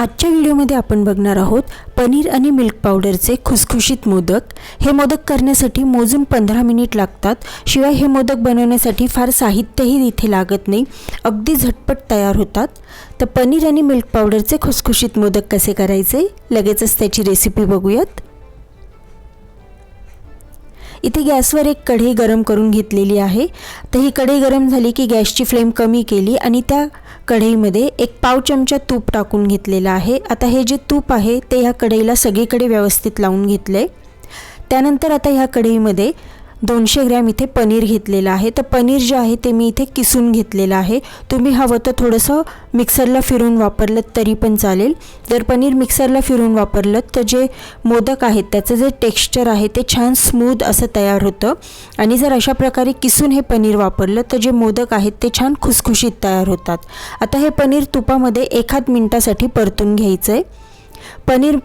आजच्या व्हिडिओमध्ये आपण बघणार आहोत पनीर आणि मिल्क पावडरचे खुसखुशीत मोदक. हे मोदक करण्यासाठी मोजून पंधरा मिनिट लागतात. शिवाय हे मोदक बनवण्यासाठी फार साहित्यही इथे लागत नाही. अगदी झटपट तयार होतात. तर पनीर आणि मिल्क पावडरचे खुसखुशीत मोदक कसे करायचे? लगेचच त्याची रेसिपी बघूयात. इथे गॅसवर एक कढई गरम करून घेतलेली आहे. तर ही कढई गरम झाली की गॅसची फ्लेम कमी केली आणि त्या कढईमध्ये एक पाव चमचा तूप टाकून घेतलेलं आहे. आता हे जे तूप आहे ते ह्या कढईला सगळीकडे व्यवस्थित लावून घेतलं आहे त्यानंतर आता ह्या कढईमध्ये दोनशे ग्रॅम इथे पनीर घेतलेलं आहे. तर पनीर जे आहे ते मी इथे किसून घेतलेलं आहे. तुम्ही हवं तर थोडंसं मिक्सरला फिरून वापरलं तरी पण चालेल. जर पनीर मिक्सरला फिरून वापरलं तर जे मोदक आहेत त्याचं जे टेक्स्चर आहे ते छान स्मूद असं तयार होतं. आणि जर अशा प्रकारे किसून हे पनीर वापरलं तर जे मोदक आहेत ते छान खुसखुशीत तयार होतात. आता हे पनीर तुपामध्ये एखाद मिनटासाठी परतून घ्यायचं आहे पनीर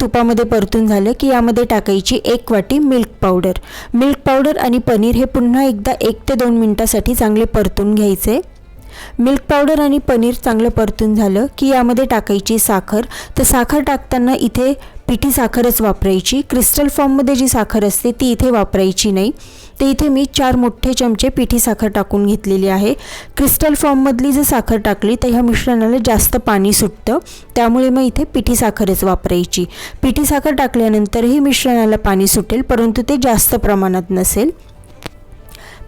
तुपामध्ये परतून झालं की यामध्ये टाकायची एक वाटी मिल्क पावडर मिल्क पावडर आणि पनीर हे पुन्हा एकदा एक ते दोन मिनटासाठी चांगले परतून घ्यायचे. मिल्क पावडर आणि पनीर चांगलं परतून झालं की यामध्ये टाकायची साखर. तर साखर टाकताना इथे पिठी साखरच वापरायची. क्रिस्टल फॉर्ममध्ये जी साखर असते ती इथे वापरायची नाही. ते इथे मी चार मोठे चमचे पिठी साखर टाकून घेतलेली आहे. क्रिस्टल फॉर्ममधली जर साखर टाकली तर ह्या मिश्रणाला जास्त पाणी सुटतं. त्यामुळे मग इथे पिठी साखरच वापरायची. पिठी साखर टाकल्यानंतरही मिश्रणाला पाणी सुटेल परंतु ते जास्त प्रमाणात नसेल.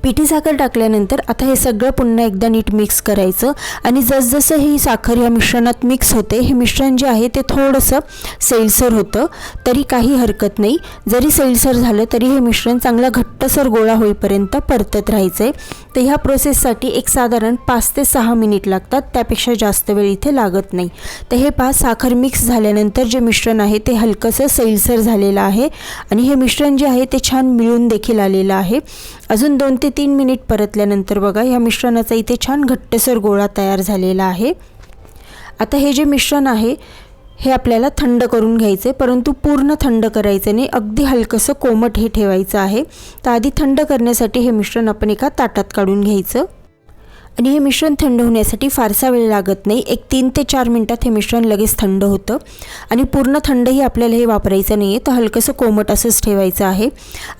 पिठी साखर टाकल्यानंतर आता हे सगळं पुन्हा एकदा नीट मिक्स करायचं. आणि जसजसं ही साखर या मिश्रणात मिक्स होते हे मिश्रण जे आहे ते थोडंसं सैलसर होतं तरी काही हरकत नाही. जरी सैलसर झालं तरी हे मिश्रण चांगला घट्टसर गोळा होईपर्यंत परतत राहायचं आहे तर ह्या प्रोसेससाठी एक साधारण पाच ते सहा मिनिट लागतात त्यापेक्षा जास्त वेळ इथे लागत नाही. तर हे पहा साखर मिक्स झाल्यानंतर जे मिश्रण आहे ते हलकंसं सैलसर झालेलं आहे. आणि हे मिश्रण जे आहे ते छान मिळून देखील आलेलं आहे. अजून दोन ते ते तीन मिनिट परतल्यानंतर बघा ह्या मिश्रणाचा इथे छान घट्टसर गोळा तयार झालेला आहे. आता हे जे मिश्रण आहे हे आपल्याला थंड करून घ्यायचे परंतु पूर्ण थंड करायचं नाही अगदी हलकंसं कोमट हे ठेवायचं आहे. तर आधी थंड करण्यासाठी हे मिश्रण आपण एका ताटात काढून घ्यायचं. आणि हे मिश्रण थंड होण्यासाठी फारसा वेळ लागत नाही. एक तीन ते चार मिनटात हे मिश्रण लगेच थंड होतं. आणि पूर्ण थंडही आपल्याला हे वापरायचं नाही आहे तर हलकंसं कोमट असंच ठेवायचं आहे.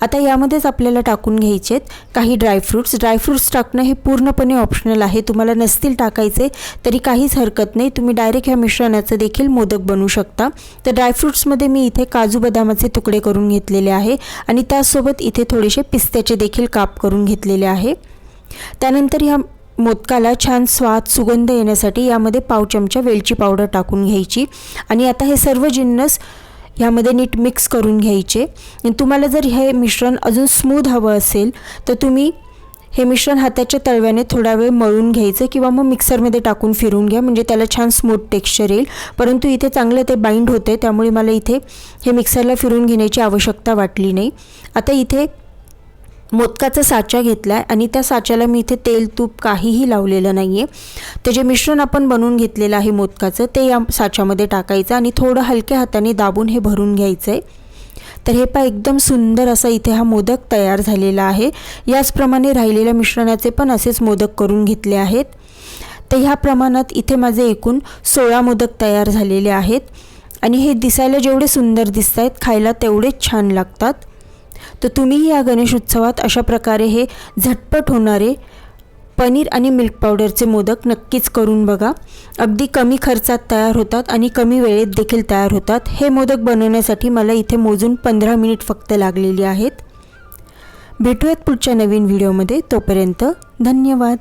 आता यामध्येच आपल्याला टाकून घ्यायचे आहेत काही ड्रायफ्रूट्स ड्रायफ्रूट्स टाकणं हे पूर्णपणे ऑप्शनल आहे. तुम्हाला नसतील टाकायचे तरी काहीच हरकत नाही. तुम्ही डायरेक्ट ह्या मिश्रणाचं देखील मोदक बनवू शकता. तर ड्रायफ्रूट्समध्ये मी इथे काजू बदामाचे तुकडे करून घेतलेले आहे. आणि त्यासोबत इथे थोडेसे पिस्त्याचे देखील काप करून घेतलेले आहे. त्यानंतर ह्या मोदकाला छान स्वाद सुगंध येण्यासाठी यामध्ये पाव चमचा वेलची पावडर टाकून घ्यायची. आणि आता हे सर्व जिन्नस ह्यामध्ये नीट मिक्स करून घ्यायचे. तुम्हाला जर हे मिश्रण अजून स्मूथ हवं असेल तर तुम्ही हे मिश्रण हाताच्या तळव्याने थोडा वेळ मळून घ्यायचं किंवा मग मिक्सरमध्ये टाकून फिरून घ्या. म्हणजे त्याला छान स्मूथ टेक्स्चर येईल. परंतु इथे चांगलं ते बाइंड होते त्यामुळे मला इथे हे मिक्सरला फिरून घेण्याची आवश्यकता वाटली नाही. आता इथे मोदकाचा साचा घेतला आहे आणि त्या साच्याला मी इथे तेल तूप काहीही लावलेलं नाही आहे ते जे मिश्रण आपण बनवून घेतलेलं आहे मोदकाचं ते या साच्यामध्ये टाकायचं आणि थोडं हलक्या हाताने दाबून हे भरून घ्यायचं आहे तर हे पा एकदम सुंदर असा इथे हा मोदक तयार झालेला आहे. याचप्रमाणे राहिलेल्या मिश्रणाचे पण असेच मोदक करून घेतले आहेत. तर ह्या प्रमाणात इथे माझे एकूण सोळा मोदक तयार झालेले आहेत. आणि हे दिसायला जेवढे सुंदर दिसत आहेत खायला तेवढेच छान लागतात. तर तुम्हीही या गणेश उत्सवात अशा प्रकारे हे झटपट होणारे पनीर आणि मिल्क पावडरचे मोदक नक्कीच करून बघा. अगदी कमी खर्चात तयार होतात आणि कमी वेळेत देखील तयार होतात. हे मोदक बनवण्यासाठी मला इथे मोजून पंधरा मिनिट फक्त लागलेली आहेत. भेटूयात पुढच्या नवीन व्हिडिओमध्ये. तोपर्यंत धन्यवाद.